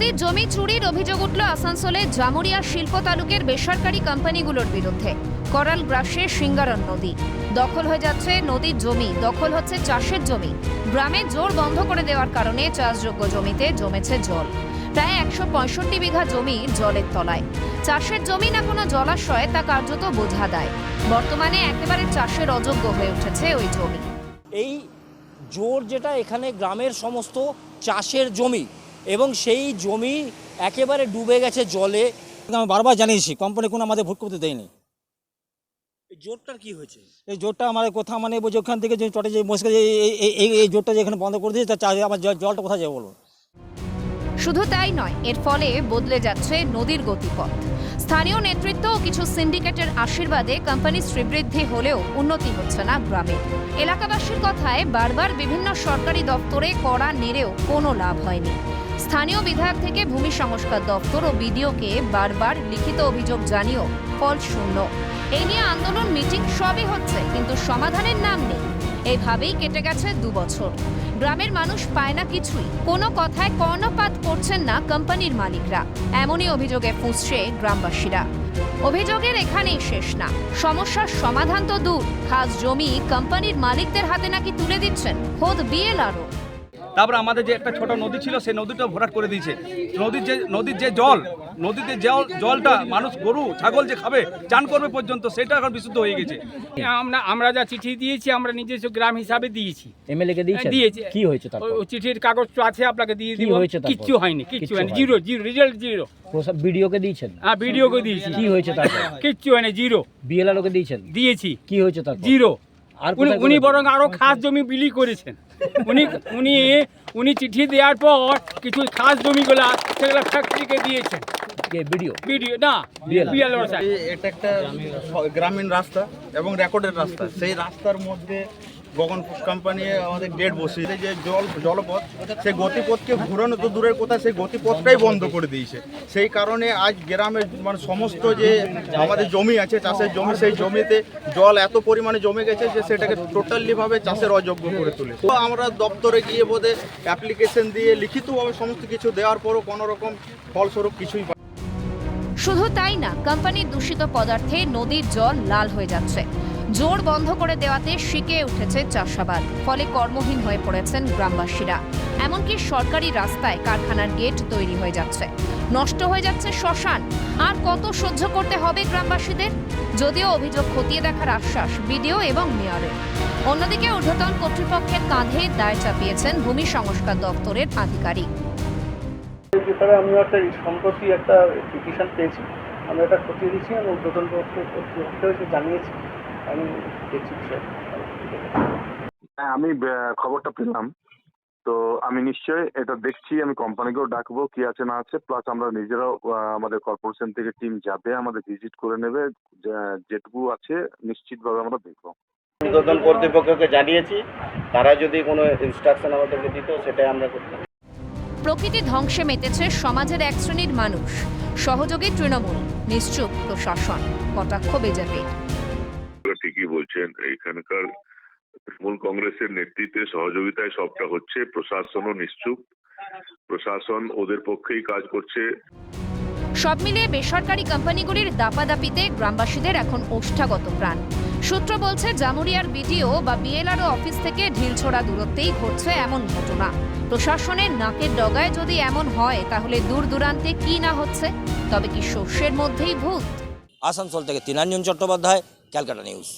নদীর জমি চুরির অভিযোগ উঠল আসানসোলে জামুরিয়া শিল্প তালুকের বেসরকারি কোম্পানিগুলোর বিরুদ্ধে। করাল গ্রাসে সিঙ্গারন নদী। দখল হয়ে যাচ্ছে নদীর জমি। দখল হচ্ছে চাষের জমি। গ্রামে জোর বন্ধ করে দেওয়ার কারণে চাষযোগ্য জমিতে জমেছে জল। প্রায় একশো পঁয়ষট্টি বিঘা জমি জলের তলায়। চাষের জমি না কোনো জলাশয়, তা কার্যত বোঝা দেয়। বর্তমানে একেবারে চাষের অযোগ্য হয়ে উঠেছে ওই জমি। এই জোর যেটা এখানে গ্রামের সমস্ত চাষের জমি এবং সেই জমি একেবারে ডুবে গেছে জলে। আমি বারবার জানিয়েছি কোম্পানি কোনো আমাদের ভোট করতে দেয়নি। এই জোরটার কি হয়েছে? এই জোরটা আমাদের কোথা মানে বলছে ওখান থেকে যে চটে যে মস্কে এই- এই- জোরটা যে এখানে বন্ধ করে দিয়েছে তার আমার জলটা কোথায় যাবে বলুন? শুধু তাই নয় এর ফলে বদলে যাচ্ছে নদীর গতিপথ। স্থানীয় নেতৃত্ব ও কিছু সিন্ডিকেটের আশীর্বাদে কোম্পানির শ্রীবৃদ্ধি হলেও উন্নতি হচ্ছে না গ্রামে। এলাকাবাসীর কথায় বারবার বিভিন্ন সরকারি দপ্তরে কড়া নেড়েও কোনো লাভ হয়নি। স্থানীয় বিধায়ক থেকে ভূমি সংস্কার দপ্তর ও বিডিওকে বারবার লিখিত অভিযোগ জানিয়েও ফল শূন্য। এই নিয়ে আন্দোলন মিটিং সবই হচ্ছে, কিন্তু সমাধানের নাম নেই। এইভাবেই কেটে গেছে দু বছর। গ্রামের মানুষ পায় না কিছুই। কোনো কথায় কর্ণপাত করছেন না কোম্পানির মালিকরা। এমনই অভিযোগে ফুঁসছে গ্রামবাসীরা। অভিযোগের এখানেই শেষ না। সমস্যার সমাধান তো দূর। খাস জমি কোম্পানির মালিকদের হাতে নাকি তুলে দিচ্ছেন। খোদ বিএলআরও। তারপরে আমাদের যে একটা ছোট নদী ছিল সেই নদীটা ভরাট করে দিয়েছে। নদীর যে নদীর যে জল নদীতে জল জলটা মানুষ গরু ছাগল যে খাবে চান করবে পর্যন্ত সেটা এখন বিশুদ্ধ হয়ে গেছে। আমরা আমরা যা চিঠি দিয়েছি আমরা নিজস্ব গ্রাম হিসাবে দিয়েছি। এমএলএ কে দিয়েছেন? দিয়েছি। কি হয়েছে তারপর? চিঠির কাগজ তো আছে আপনাকে দিয়ে কি দিব। হয়েছে কিচ্ছু হয়নি কিচ্ছু কিচ্ছু হয়নি। Zero zero result zero video কে দিয়েছেন? হ্যাঁ ভিডিওকে দিয়েছি। কি হয়েছে তারপর? কিচ্ছু হয়নি জিরো বিএলআর কে দিয়েছেন? দিয়েছি। কি হয়েছে তারপর? জিরো উনি? বরং আরও খাস জমি বিলি করেছেন। উনি উনি উনি চিঠি দেওয়ার পর কিছু খাস জমিগুলা সেগুলো ফ্যাক্টরিকে দিয়েছেন। কে ভিডিও ভিডিও না এটা একটা গ্রামীণ রাস্তা এবং রেকর্ডের রাস্তা। সেই রাস্তার মধ্যে গগন কোম্পানি আমাদের ডেট বসিয়ে যে জল, জলপথ, সেই গতিপথকে ঘুরানো তো দূরের কথা, সেই গতিপথটাই বন্ধ করে দিয়েছে। সেই কারণে আজ গ্রামের মানে সমস্ত যে আমাদের জমি আছে, চাষের জমি, সেই জমিতে জল এত পরিমাণে জমে গেছে যে সেটাকে টোটালিভাবে চাষের অযোগ্য করে তুলে তো আমরা দপ্তরে গিয়ে বোধে অ্যাপ্লিকেশন দিয়ে লিখিতভাবে সমস্ত কিছু দেওয়ার পরও কোনো রকম ফলস্বরূপ কিছুই পাই- শুধু তাই না, কোম্পানির দূষিত পদার্থে নদীর জল লাল হয়ে যাচ্ছে। জোর বন্ধ করে দেওয়াতে শিকে উঠেছে চাষাবাদ, ফলে কর্মহীন হয়ে পড়েছেন গ্রামবাসীরা। এমনকি সরকারি রাস্তায় কারখানার গেট তৈরি হয়ে যাচ্ছে। নষ্ট হয়ে যাচ্ছে শ্মশান। আর কত সহ্য করতে হবে গ্রামবাসীদের? যদিও অভিযোগ খতিয়ে দেখার আশ্বাস বিডিও এবং মেয়রের অন্যদিকে ঊর্ধ্বতন কর্তৃপক্ষের কাঁধে দায় চাপিয়েছেন ভূমি সংস্কার দপ্তরের আধিকারিক। এই আমি একটা সম্প্রতি একটা পিটিশন পেয়েছি। আমি এটা খতিয়ে দিচ্ছি এবং টোটাল কর্তৃপক্ষকে জানিয়েছি। আমি দেখছি বিষয়টা। হ্যাঁ আমি খবরটা পেলাম। তো আমি নিশ্চয়ই এটা দেখছি আমি কোম্পানিকেও ডাকবো কি আছে না আছে। প্লাস আমরা নিজেরাও আমাদের কর্পোরেশন থেকে টিম যাবে আমাদের ভিজিট করে নেবে। যেটুকু আছে নিশ্চিতভাবে আমরা দেখব। ঊর্ধ্বতন কর্তৃপক্ষকে জানিয়েছি। তারা যদি কোনো ইনস্ট্রাকশন আমাদেরকে দিত সেটাই আমরা করতাম। প্রকৃতি ধ্বংসে মেতেছে সমাজের এক শ্রেণির মানুষ। সহযোগী তৃণমূল নিশ্চুপ প্রশাসন কটাক্ষ বিজেপি। ঠিকই বলছেন এখানকার তৃণমূল কংগ্রেসের নেতৃত্বে সহযোগিতায় সবটা হচ্ছে প্রশাসনও নিশ্চুপ প্রশাসন ওদের পক্ষেই কাজ করছে। সব মিলিয়ে বেসরকারি কোম্পানিগুলির দাপাদাপিতে গ্রামবাসীদের এখন ওষ্ঠাগত প্রাণ। সূত্র বলছে, জামুরিয়ার বিডিও বা বিএলআরও অফিস থেকে ঢিলছোড়া দূরত্বেই ঘটছে এমন ঘটনা। প্রশাসনের নাকের ডগায় যদি এমন হয়, তাহলে দূর দূরান্তে কি না হচ্ছে? তবে কি শস্যের মধ্যেই ভূত? আসানসোল থেকে তিনাঞ্জন চট্টোপাধ্যায়, ক্যালকাটা নিউজ।